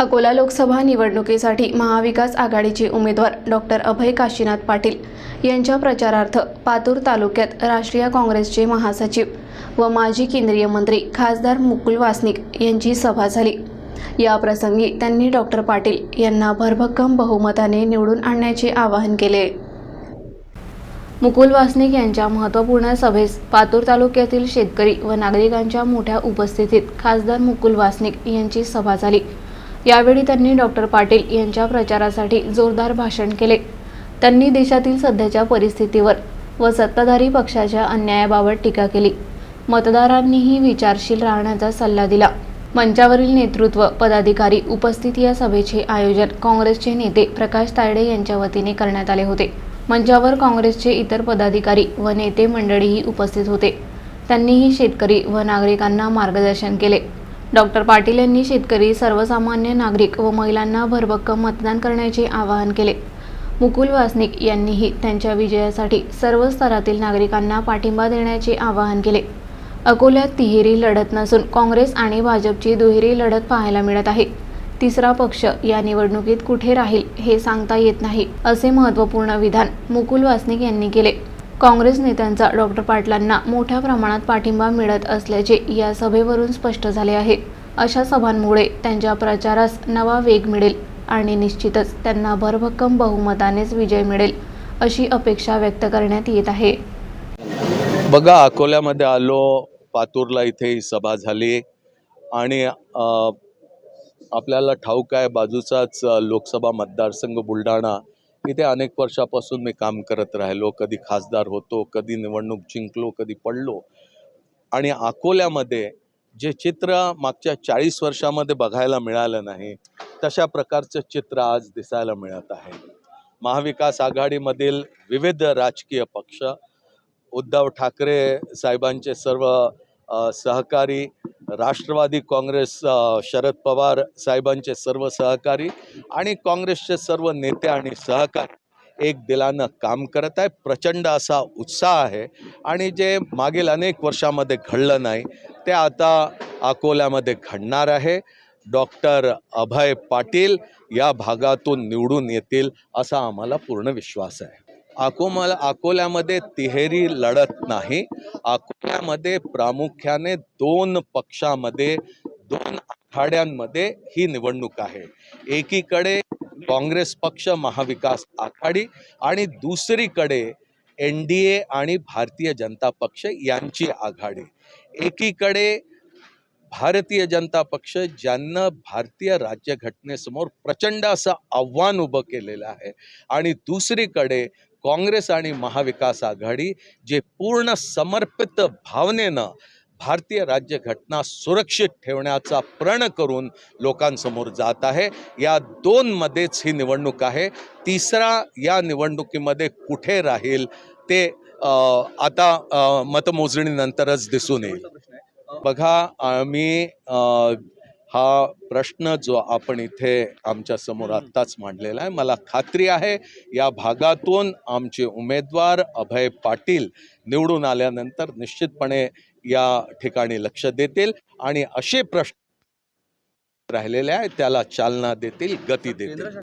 अकोला लोकसभा निवडणुकीसाठी महाविकास आघाडीचे उमेदवार डॉक्टर अभय काशीनाथ पाटील यांच्या प्रचारार्थ पातूर तालुक्यात राष्ट्रीय काँग्रेसचे महासचिव व माजी केंद्रीय मंत्री खासदार मुकुल वासनिक यांची सभा झाली. या प्रसंगी त्यांनी डॉक्टर पाटील यांना भरभक्कम बहुमताने निवडून आणण्याचे आवाहन केले. मुकुल वासनिक यांच्या महत्त्वपूर्ण सभेस पातूर तालुक्यातील शेतकरी व नागरिकांच्या मोठ्या उपस्थितीत खासदार मुकुल वासनिक यांची सभा झाली. यावेळी त्यांनी डॉक्टर पाटील यांच्या प्रचारासाठी जोरदार भाषण केले. त्यांनी देशातील सध्याच्या परिस्थितीवर व सत्ताधारी पक्षाच्या अन्यायाबाबत टीका केली. मतदारांनीही विचारशील राहण्याचा सल्ला दिला. मंचावरील नेतृत्व पदाधिकारी उपस्थित या सभेचे आयोजन काँग्रेसचे नेते प्रकाश तायडे यांच्या वतीने करण्यात आले होते. मंचावर काँग्रेसचे इतर पदाधिकारी व नेते मंडळीही उपस्थित होते. त्यांनीही शेतकरी व नागरिकांना मार्गदर्शन केले. डॉक्टर पाटील यांनी शेतकरी सर्वसामान्य नागरिक व महिलांना भरभक्कम मतदान करण्याचे आवाहन केले. मुकुल वासनिक यांनीही त्यांच्या विजयासाठी सर्व स्तरातील नागरिकांना पाठिंबा देण्याचे आवाहन केले. अकोल्यात तिहेरी लढत नसून काँग्रेस आणि भाजपची दुहेरी लढत पाहायला मिळत आहे. तिसरा पक्ष या निवडणुकीत कुठे राहील हे सांगता येत नाही असे महत्त्वपूर्ण विधान मुकुल वासनिक यांनी केले. काँग्रेस नेत्यांचा डॉक्टर पाटलांना मोठ्या प्रमाणात पाठिंबा मिळत असल्याचे या सभेवरून स्पष्ट झाले आहे. अशा सभांमुळे त्यांच्या प्रचारास नवा वेग मिळेल आणि निश्चितच त्यांना भरभक्कम बहुमतानेच विजय मिळेल अशी अपेक्षा व्यक्त करण्यात येत आहे. बघा अकोल्यामध्ये आलो पातूरला इथे ही सभा झाली आणि आपल्याला ठाऊक आहे बाजूचाच लोकसभा मतदारसंघ बुलढाणा इथे अनेक वर्षापासून मी काम करत राहिलो कधी खासदार होतो कधी निवडणूक जिंकलो कधी पडलो. आणि अकोल्यामध्ये जे चित्र मागच्या चाळीस वर्षामध्ये बघायला मिळालं नाही तशा प्रकारचं चित्र आज दिसायला मिळत आहे. महाविकास आघाडीमधील विविध राजकीय पक्ष उद्धव ठाकरे साहेबांचे सर्व सहकारी राष्ट्रवादी काँग्रेस शरद पवार साहेबांचे सर्व सहकारी आणि काँग्रेसचे सर्व नेते आणि सहकारी एक दिलानं काम करत आहे. प्रचंड असा उत्साह आहे आणि जे मागील अनेक वर्षामध्ये घडलं नाही ते आता अकोल्यामध्ये घडणार आहे. डॉक्टर अभय पाटील या भागातून निवडून येतील असा आम्हाला पूर्ण विश्वास आहे. अकोमला अकोल्यामध्ये तिहेरी लढत नाही. अकोल्यामध्ये प्रामुख्याने दोन पक्षामध्ये दोन आघाड्यांमध्ये ही निवडणूक आहे. एकीकडे काँग्रेस पक्ष महाविकास आघाडी आणि दुसरीकडे एन डी ए आणि भारतीय जनता पक्ष यांची आघाडी. एकीकडे भारतीय जनता पक्ष ज्यांना भारतीय राज्यघटनेसमोर प्रचंड असं आव्हान उभं केलेलं आहे आणि दुसरीकडे काँग्रेस आणि महाविकास आघाडी जे पूर्ण समर्पित भावनेनं भारतीय राज्यघटना सुरक्षित ठेवण्याचा प्रण करून लोकांसमोर जात आहे या दोनमध्येच ही निवडणूक आहे. तिसरा या निवडणुकीमध्ये कुठे राहील ते आता मतमोजणीनंतरच दिसून येईल. बघा अ, हा प्रश्न जो आपण इथे आमच्यासमोर आत्ताच मांडलेला आहे. मला खात्री आहे या भागातून आमचे उमेदवार अभय पाटील निवडून आल्यानंतर निश्चितपणे या ठिकाणी लक्ष देतील आणि असे प्रश्न राहिलेले आहेत त्याला चालना देतील गती देतील.